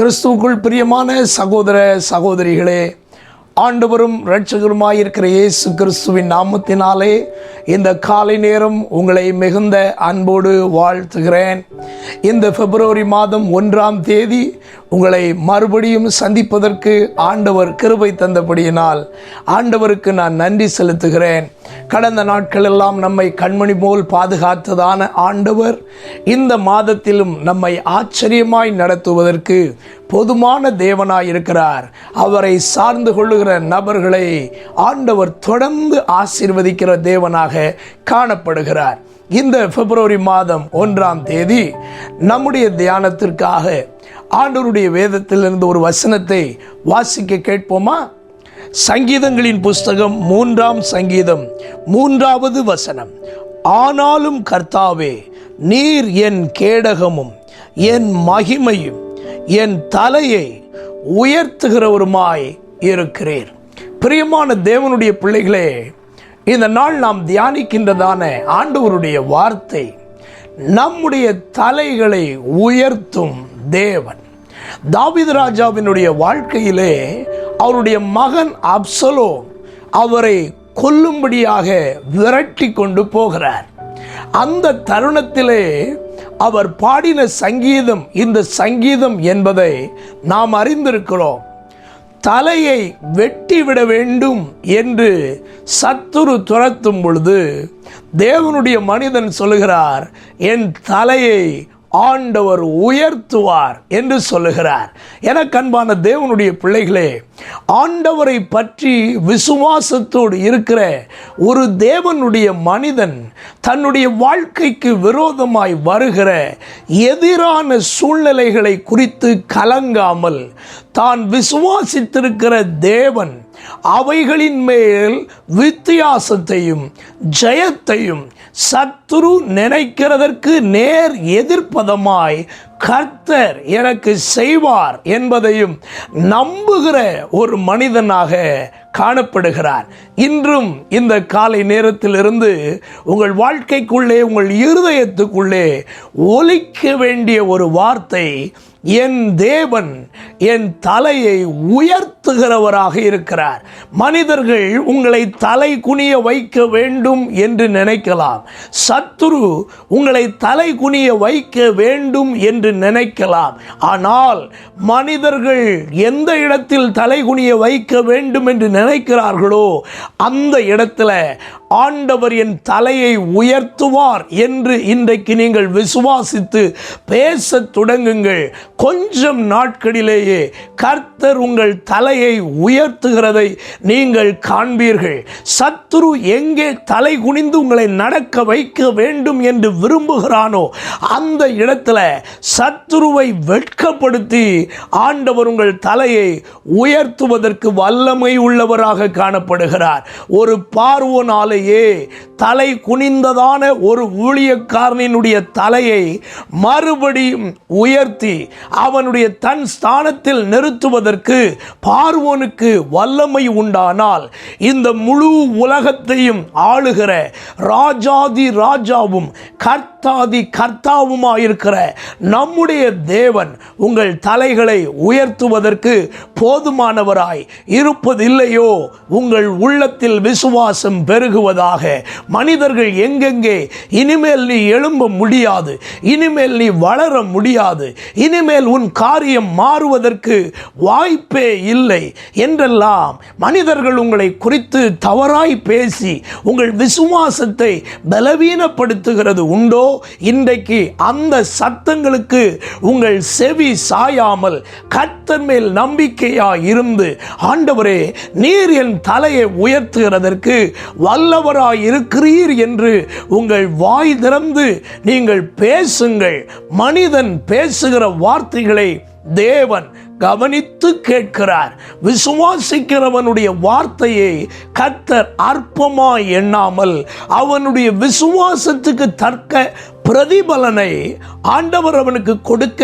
கிறிஸ்துவுக்குள் பிரியமான சகோதர சகோதரிகளே ஆண்டவரும் இரட்சகருமாயிருக்கிற இயேசு கிறிஸ்துவின் நாமத்தினாலே இந்த காலை நேரம் உங்களை மிகுந்த அன்போடு வாழ்த்துகிறேன். இந்த பிப்ரவரி மாதம் ஒன்றாம் தேதி உங்களை மறுபடியும் சந்திப்பதற்கு ஆண்டவர் கிருபை தந்தபடியினால் ஆண்டவருக்கு நான் நன்றி செலுத்துகிறேன். கடந்த நாட்கள் எல்லாம் நம்மை கண்மணி போல் பாதுகாத்ததான ஆண்டவர் இந்த மாதத்திலும் நம்மை ஆச்சரியமாய் நடத்துவதற்கு பொதுமான தேவனாய் இருக்கிறார். அவரை சார்ந்து கொள்ளுகிற நபர்களை ஆண்டவர் தொடர்ந்து ஆசீர்வதிக்கிற தேவனாக காணப்படுகிறார். இந்த பிப்ரவரி மாதம் ஒன்றாம் தேதி நம்முடைய தியானத்திற்காக ஆண்டவருடைய வேதத்திலிருந்து ஒரு வசனத்தை வாசிக்க கேட்போமா? சங்கீதங்களின் புஸ்தகம் மூன்றாம் சங்கீதம் மூன்றாவது வசனம். ஆனாலும் கர்த்தாவே நீர் என் கேடகமும் என் மகிமையும் என் தலையை உயர்த்துகிறவருமாய் இருக்கிறீர். பிரியமான தேவனுடைய பிள்ளைகளே இந்த நாள் நாம் தியானிக்கின்றதான ஆண்டவருடைய வார்த்தை நம்முடைய தலைகளை உயர்த்தும் தேவன். தாவீது ராஜாவினுடைய வாழ்க்கையிலே அவருடைய மகன் அப்சலோ அவரை கொல்லும்படியாக விரட்டி கொண்டு போகிறார். அந்த தருணத்திலே அவர் பாடின சங்கீதம் இந்த சங்கீதம் என்பதை நாம் அறிந்திருக்கிறோம். தலையை வெட்டிவிட வேண்டும் என்று சத்துரு துரத்தும் பொழுது தேவனுடைய மனிதன் சொல்லுகிறார் என் தலையை ஆண்டவர் உயர்த்துவார் என்று சொல்லுகிறார். என கண்பான தேவனுடைய பிள்ளைகளே ஆண்டவரை பற்றி விசுவாசத்தோடு இருக்கிற ஒரு தேவனுடைய மனிதன் தன்னுடைய வாழ்க்கைக்கு விரோதமாய் வருகிற எதிரான சூழ்நிலைகளை குறித்து கலங்காமல் தான் விசுவாசித்திருக்கிற தேவன் அவைகளின் மேல் வித்தியாசத்தையும் ஜெயத்தையும் சத்துரு நினைக்கிறதற்கு நேர் எதிர்ப்பதமாய் கர்த்தர் எனக்கு செய்வார் என்பதையும் நம்புகிற ஒரு மனிதனாக காணப்படுகிறார். இன்றும் இந்த காலை நேரத்திலிருந்து உங்கள் வாழ்க்கைக்குள்ளே உங்கள் இருதயத்துக்குள்ளே ஒலிக்க வேண்டிய ஒரு வார்த்தை என் தேவன் என் தலையை நடத்துகிறவராக இருக்கிறார். மனிதர்கள் உங்களை தலை குனிய வைக்க வேண்டும் என்று நினைக்கலாம். சத்துரு உங்களை தலை குனிய வைக்க வேண்டும் என்று நினைக்கலாம். ஆனால் மனிதர்கள் எந்த இடத்தில் தலை குனிய வைக்க வேண்டும் என்று நினைக்கிறார்களோ அந்த இடத்துல ஆண்டவர் என் தலையை உயர்த்துவார் என்று இன்றைக்கு நீங்கள் விசுவாசித்து பேச தொடங்குங்கள். கொஞ்சம் நாட்களிலேயே கர்த்தர் உங்கள் தலையை உயர்த்துகிறதை நீங்கள் காண்பீர்கள். சத்துரு எங்கே தலை குனிந்து உங்களை நடக்க வைக்க வேண்டும் என்று விரும்புகிறானோ அந்த இடத்துல சத்துருவை வெட்கப்படுத்தி ஆண்டவர் உங்கள் தலையை உயர்த்துவதற்கு வல்லமை உள்ளவராக காணப்படுகிறார். ஒரு பார்வோனாலேயே தலை குனிந்ததான ஒரு ஊழியக்காரனினுடைய தலையை மறுபடியும் உயர்த்தி அவனுடைய தன் ஸ்தானத்தில் நிறுத்துவதற்கு பார்வோனுக்கு வல்லமை உண்டானால் இந்த முழு உலகத்தையும் ஆளுகிற ராஜாதி ராஜாவும் கர்த்தாதி கர்த்தாவுமாயிருக்கிற நம்முடைய தேவன் உங்கள் தலைகளை உயர்த்துவதற்கு போதுமானவராய் இருப்பதில்லையோ? உங்கள் உள்ளத்தில் விசுவாசம் பெருகுவதாக மனிதர்கள் எங்கெங்கே? இனிமேல் நீ எழும்ப முடியாது. இனிமேல் நீ வளர முடியாது. இனிமேல் உன் காரியம் மாறுவதற்கு வா வாய்ப்பே இல்லை என்றெல்லாம் மனிதர்கள் உங்களை குறித்து தவறாய் பேசி உங்கள் விசுவாசத்தை பலவீனப்படுத்துகிறது உண்டோ? இன்றைக்கு அந்த சத்தங்களுக்கு உங்கள் செவி சாயாமல் கத்தன் மேல் நம்பிக்கையா இருந்து ஆண்டவரே நீர் என் தலையை உயர்த்துகிறதற்கு வல்லவராய் இருக்கிறீர் என்று உங்கள் வாய் திறந்து நீங்கள் பேசுங்கள். மனிதன் பேசுகிற வார்த்தைகளை தேவன் கவனித்து கேட்கிறார். விசுவாசிக்கிறவனுடைய வார்த்தையை கர்த்தர் அற்பமாய் எண்ணாமல் அவனுடைய விசுவாசத்துக்கு தர்க்க பிரதிபலனை ஆண்டவர் அவனுக்கு கொடுக்க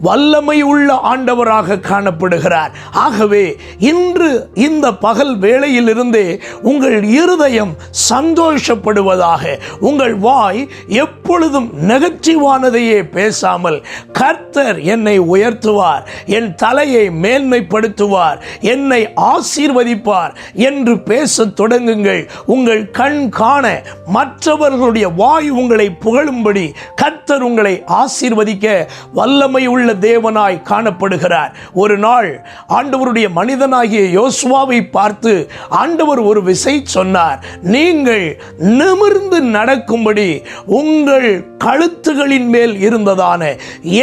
வல்லமை உள்ள ஆண்டவராக காணப்படுகிறார். ஆகவே இன்று இந்த பகல் வேளையிலிருந்தே உங்கள் இருதயம் சந்தோஷப்படுவதாக உங்கள் வாய் எப்பொழுதும் நெகட்டிவானதையே பேசாமல் கர்த்தர் என்னை உயர்த்துவார் என் தலையை மேன்மைப்படுத்துவார் என்னை ஆசீர்வதிப்பார் என்று பேசத் தொடங்குங்கள். உங்கள் கண் காண மற்றவர்களுடைய வாய் உங்களை புகழும்படி கர்த்தர் உங்களை ஆசீர்வதிக்க வல்லமை உள்ள தேவனாய் காணப்படுகிறார். ஒரு நாள் ஆண்டவருடைய மனிதனாகிய யோசுவாவை பார்த்து ஆண்டவர் ஒரு விசை சொன்னார். நீங்கள் நிமிர்ந்து நடக்கும்படி உங்கள் கழுத்துகளின் மேல் இருந்ததான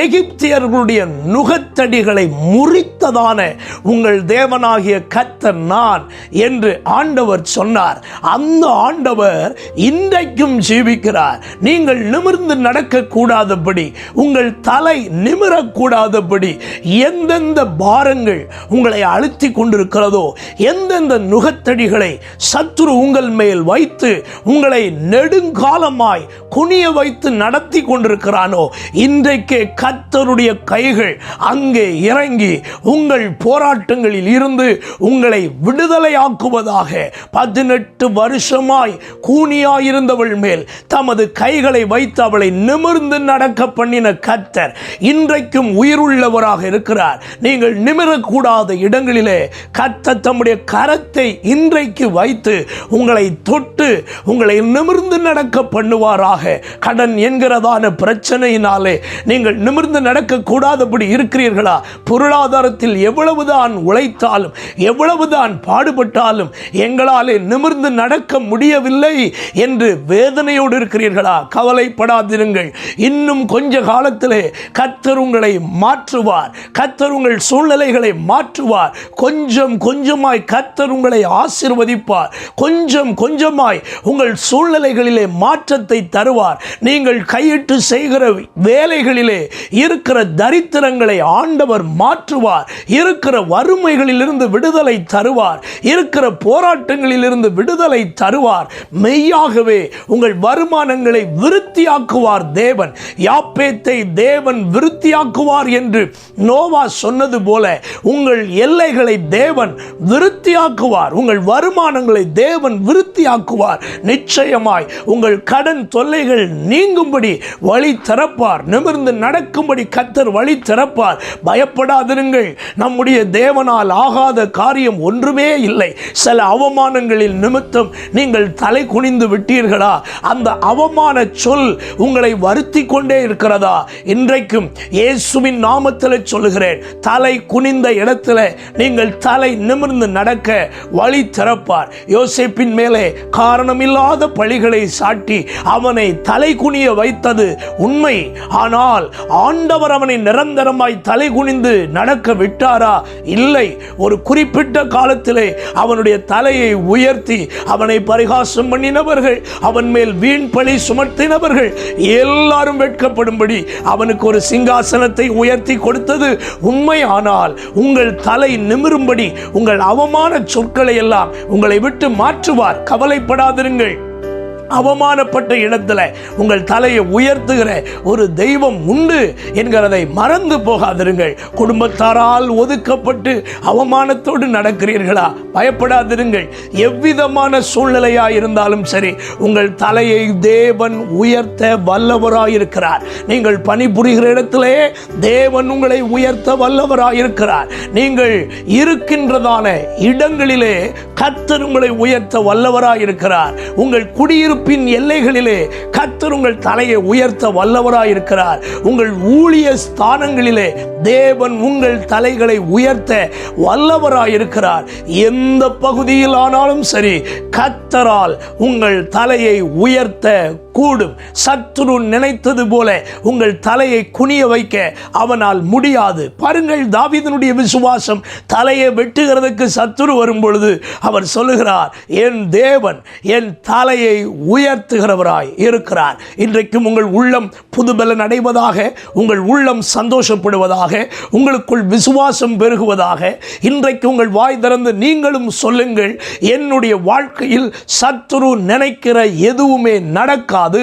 எகிப்தியர்களுடைய நுகத்தடிகளை முறித்ததான உங்கள் தேவனாகிய கர்த்தர் நான் என்று ஆண்டவர் சொன்னார். அந்த ஆண்டவர் இன்றைக்கும் ஜீவிக்கிறார். நீங்கள் நிமிர்ந்து நடக்க நடக்கக்கூடாதபடி உங்கள் தலை நிமிரக்கூடாதபடி எந்தெந்த பாரங்கள் உங்களை அழுத்தி கொண்டிருக்கிறதோ எந்தெந்த நுகத்தடிகளை சத்துரு உங்கள் மேல் வைத்து உங்களை நெடுங்காலமாய் குனிய வைத்து நடத்தி கொண்டிருக்கிறானோ இன்றைக்கே கத்தருடைய கைகள் அங்கே இறங்கி உங்கள் போராட்டங்களில் இருந்து உங்களை விடுதலையாக்குவதாக பதினெட்டு வருஷமாய் கூனியாயிருந்தவள் மேல் தமது கைகளை வைத்து அவளை நிமிர்ந்து நடக்க பண்ணின கத்தர் இன்றைக்கும் உயிருள்ளவராக இருக்கிறார். நீங்கள் நிமிரக்கூடாத இடங்களிலே கத்த தம்முடைய கரத்தை இன்றைக்கு வைத்து உங்களை தொட்டு உங்களை நிமிர்ந்து நடக்க பண்ணுவாராக. கடன் என்கிறதான பிரச்சனையினாலே நீங்கள் நிமிர்ந்து நடக்கக்கூடாதபடி இருக்கிறீர்களா? பொருளாதாரத்தில் எவ்வளவுதான் உழைத்தாலும் எவ்வளவுதான் பாடுபட்டாலும் எங்களாலே நிமிர்ந்து நடக்க முடியவில்லை என்று வேதனையோடு இருக்கிறீர்களா? கவலைப்படா கவலைப்படாதிருங்கள் இன்னும் கொஞ்ச காலத்திலே கத்தர் உங்களை மாற்றுவார். கத்தர் உங்கள் சூழ்நிலைகளை மாற்றுவார். கொஞ்சம் கொஞ்சமாய் கத்தர் உங்களை ஆசிர்வதிப்பார். கொஞ்சம் கொஞ்சமாய் உங்கள் சூழ்நிலைகளிலே மாற்றத்தை தருவார். நீங்கள் கையிட்டு செய்கிற வேலைகளிலே இருக்கிற தரித்திரங்களை ஆண்டவர் மாற்றுவார். இருக்கிற வறுமைகளிலிருந்து விடுதலை தருவார். இருக்கிற போராட்டங்களிலிருந்து விடுதலை தருவார். மெய்யாகவே உங்கள் வருமானங்களை விருத்தியாக்க விருத்தியாக்குவார் தேவன். யாப்பேத்தை தேவன் விருத்தியாக்குவார் என்று நோவா சொன்னது போல உங்கள் எல்லைகளை தேவன் விருத்தியாக்குவார். உங்கள் வருமானங்களை தேவன் விருத்தியாக்குவார். நிச்சயமாய் உங்கள் கடன் தொல்லைகள் நீங்கும்படி வழி திறப்பார். நிமிர்ந்து நடக்கும்படி கத்தர் வழி திறப்பார். பயப்படாதிருங்கள். நம்முடைய தேவனால் ஆகாத காரியம் ஒன்றுமே இல்லை. சில அவமானங்களில் நிமித்தம் நீங்கள் தலை குனிந்து விட்டீர்களா? அந்த அவமான சொல் உங்களை வருத்தி கொண்டே இருக்கிறதா? இன்றைக்கும் இயேசுவின் நாமத்தில் சொல்லுகிறேன் தலை குனிந்த இடத்துல நீங்கள் தலை நிமிர்ந்து நடக்க வழி திறப்பார். யோசிப்பின் மேலே காரணமில்லாத பழிகளை சாட்டி அவனை தலை குனிய வைத்தது உண்மை. ஆனால் ஆண்டவர் அவனை நிரந்தரமாய் தலை குனிந்து நடக்க விட்டாரா? இல்லை. ஒரு குறிப்பிட்ட காலத்திலே அவனுடைய தலையை உயர்த்தி அவனை பரிகாசம் பண்ணினவர்கள் அவன் மேல் வீண் பழி சுமத்தினவர்கள் எல்லாரும் வெட்கப்படும்படி அவனுக்கு ஒரு சிங்காசனத்தை உயர்த்தி கொடுத்தது உண்மையானால் உங்கள் தலை நிமிரும்படி உங்கள் அவமான சொற்களை எல்லாம் உங்களை விட்டு மாற்றுவார். கவலைப்படாதிருங்கள். அவமானப்பட்ட இடத்துல உங்கள் தலையை உயர்த்துகிற ஒரு தெய்வம் உண்டு என்கிறதை மறந்து போகாதிருங்கள். குடும்பத்தாரால் ஒதுக்கப்பட்டு அவமானத்தோடு நடக்கிறீர்களா? பயப்படாதிருங்கள். எவ்விதமான சூழ்நிலையா இருந்தாலும் சரி உங்கள் தலையை தேவன் உயர்த்த வல்லவராயிருக்கிறார். நீங்கள் பணிபுரிகிற இடத்திலே தேவன் உங்களை உயர்த்த வல்லவராயிருக்கிறார். நீங்கள் இருக்கின்றதான இடங்களிலே கத்தர் உங்களை உயர்த்த வல்லவராயிருக்கிறார். உங்கள் குடியிருப்பு குடியிருப்பின் எல்லைகளிலே கத்தர் உங்கள் தலையை உயர்த்த வல்லவராயிருக்கிறார். உங்கள் ஊழிய ஸ்தானங்களிலே தேவன் உங்கள் தலைகளை உயர்த்த வல்லவராயிருக்கிறார். எந்த பகுதியில் ஆனாலும் சரி கத்தரால் உங்கள் தலையை உயர்த்த கூடும். சத்துரு நினைத்தது போல உங்கள் தலையை குனிய வைக்க அவனால் முடியாது. பாருங்கள் தாவிதனுடைய விசுவாசம் தலையை வெட்டுகிறதுக்கு சத்துரு வரும் பொழுது அவர் சொல்லுகிறார் என் தேவன் என் தலையை உயர்த்துகிறவராய் இருக்கிறார். இன்றைக்கும் உங்கள் உள்ளம் புதுபலன் அடைவதாக உங்கள் உள்ளம் சந்தோஷப்படுவதாக உங்களுக்குள் விசுவாசம் பெருகுவதாக இன்றைக்கு உங்கள் வாய் திறந்து நீங்களும் சொல்லுங்கள் என்னுடைய வாழ்க்கையில் சத்துரு நினைக்கிற எதுவுமே நடக்காது.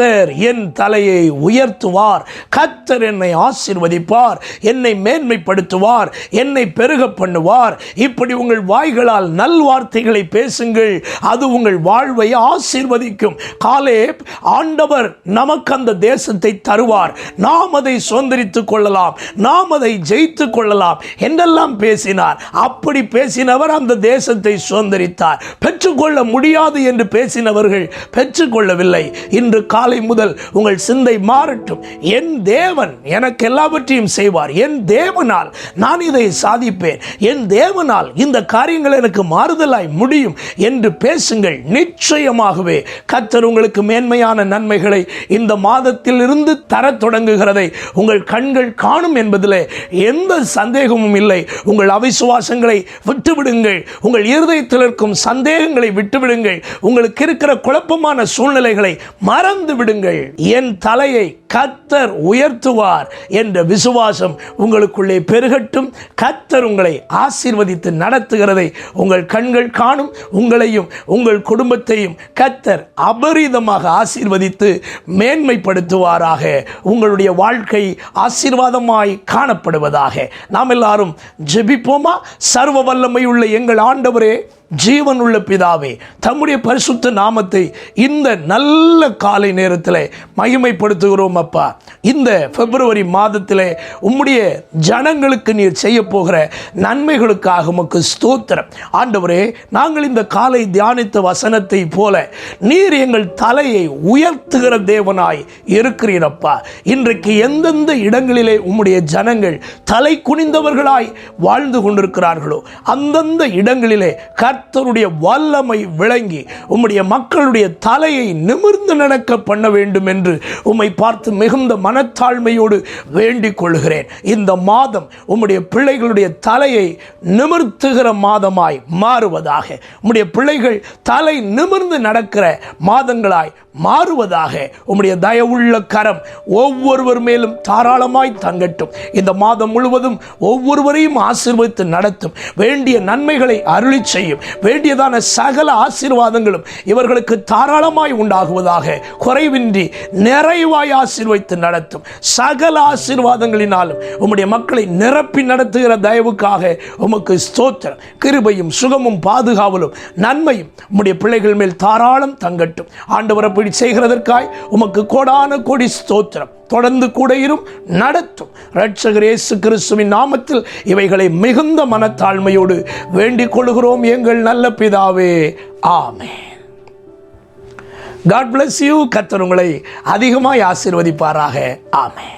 கத்தர் என் தலையை உயர்த்துவார். கத்தர் என்னை ஆசிர்வதிப்பார். என்னை மேன்மைப்படுத்துவார். என்னை பெருக பண்ணுவார். இப்படி உங்கள் வாய்களால் நல்வார்த்தைகளை பேசுங்கள். அது உங்கள் வாழ்வை ஆசிர்வதிக்கும். காலே ஆண்டவர் நமக்கு அந்த தேசத்தை தருவார். நாம் அதை சுதந்திரித்துக் கொள்ளலாம். நாம் அதை ஜெயித்து கொள்ளலாம் என்றெல்லாம் பேசினார். அப்படி பேசினவர் அந்த தேசத்தை சுதந்திரித்தார். பெற்றுக்கொள்ள முடியாது என்று பேசினவர்கள் பெற்றுக்கொள்ளவில்லை. இன்று கால நாளை முதல் உங்கள் சிந்தை மாறட்டும். என் தேவன் எனக்கு எல்லாவற்றையும் செய்வார். என் தேவனால் நான் இதை சாதிப்பேன். என் தேவனால் இந்த காரியங்கள் எனக்கு மாறுதலாய் முடியும் என்று பேசுங்கள் நிச்சயமாகவே. கத்தர் உங்களுக்கு மேன்மையான நன்மைகளை இந்த மாதத்தில் இருந்து தரத் தொடங்குகிறதை உங்கள் கண்கள் காணும் என்பதில் எந்த சந்தேகமும் இல்லை. உங்கள் அவிசுவாசங்களை விட்டுவிடுங்கள். உங்கள் இருதயத்தில் இருக்கும் சந்தேகங்களை விட்டுவிடுங்கள். உங்களுக்கு இருக்கிற குழப்பமான சூழ்நிலைகளை மறந்து விடுங்கள் என் தலையை கத்தர் உயர்த்துவார் என்ற விசுவாசம் உங்களுக்குள்ளே பெருகட்டும். கத்தர் உங்களை ஆசீர்வதித்து நடத்துகிறதை உங்கள் கண்கள் காணும். உங்களையும் உங்கள் குடும்பத்தையும் கத்தர் அபரீதமாக ஆசீர்வதித்து மேன்மைப்படுத்துவாராக. உங்களுடைய வாழ்க்கை ஆசீர்வாதமாய் காணப்படுவதாக. நாம் எல்லாரும் ஜெபிப்போமா? சர்வ வல்லமை உள்ள எங்கள் ஆண்டவரே ஜீவனுள்ள பிதாவே தம்முடைய பரிசுத்த நாமத்தை இந்த நல்ல காலை நேரத்தில் மகிமைப்படுத்துகிறோம் அப்பா. இந்த பிப்ரவரி மாதத்தில் உம்முடைய ஜனங்களுக்கு நீர் செய்ய போகிற நன்மைகளுக்காக உமக்கு ஸ்தோத்திரம். ஆண்டவரே நாங்கள் இந்த காலை தியானித்த வசனத்தை போல நீர் எங்கள் தலையை உயர்த்துகிற தேவனாய் இருக்கிறீரப்பா இன்றைக்கு எந்தெந்த இடங்களிலே உம்முடைய ஜனங்கள் தலை குனிந்தவர்களாய் வாழ்ந்து கொண்டிருக்கிறார்களோ அந்தந்த இடங்களிலே கர்த்தருடைய வல்லமை விளங்கி உம்முடைய மக்களுடைய தலையை நிமிர்ந்து நடக்க பண்ண வேண்டும் என்று உம்மை பார்த்து மிகுந்த மனத்தாழ்மையோடு வேண்டிக் கொள்கிறேன். இந்த மாதம் உம்முடைய பிள்ளைகளுடைய தலையை நிமிர்த்துகிற மாதமாய் மாறுவதாக. உம்முடைய பிள்ளைகள் தலை நிமிர்ந்து நடக்கிற மாதங்களாய் மாறுவதாக உம்முடைய தயவுள்ள கரம் ஒவ்வொருவர் மேலும் தாராளமாய் தங்கட்டும். இந்த மாதம் முழுவதும் ஒவ்வொருவரையும் ஆசீர்வதித்து நடத்தும். வேண்டிய நன்மைகளை அருளி செய்யும். வேண்டியதான சகல ஆசீர்வாதங்களும் இவர்களுக்கு தாராளமாய் உண்டாகுவதாக குறைவின்றி நிறைவாய் ஆசீர்வதித்து நடத்தும். சகல ஆசீர்வாதங்களினாலும் உம்முடைய மக்களை நிரப்பி நடத்துகிற தயவுக்காக உமக்கு ஸ்தோத்திரம். கிருபையும் சுகமும் பாதுகாவலும் நன்மையும் உம்முடைய பிள்ளைகள் மேல் தாராளம் தங்கட்டும். ஆண்டவர் இப்படி செய்கிறதற்காய் உமக்கு கோடான கோடி ஸ்தோத்திரம். தொடர்ந்து கூட இரும் நடத்தும். ரட்சகர் இயேசு கிறிஸ்துவின் நாமத்தில் இவைகளை மிகுந்த மனத்தாழ்மையோடு வேண்டிக் கொள்கிறோம் எங்கள் நல்ல பிதாவே. ஆமே காட் பிளஸ் யூ கத்தர் உங்களை அதிகமாய் ஆசீர்வதிப்பாராக. ஆமே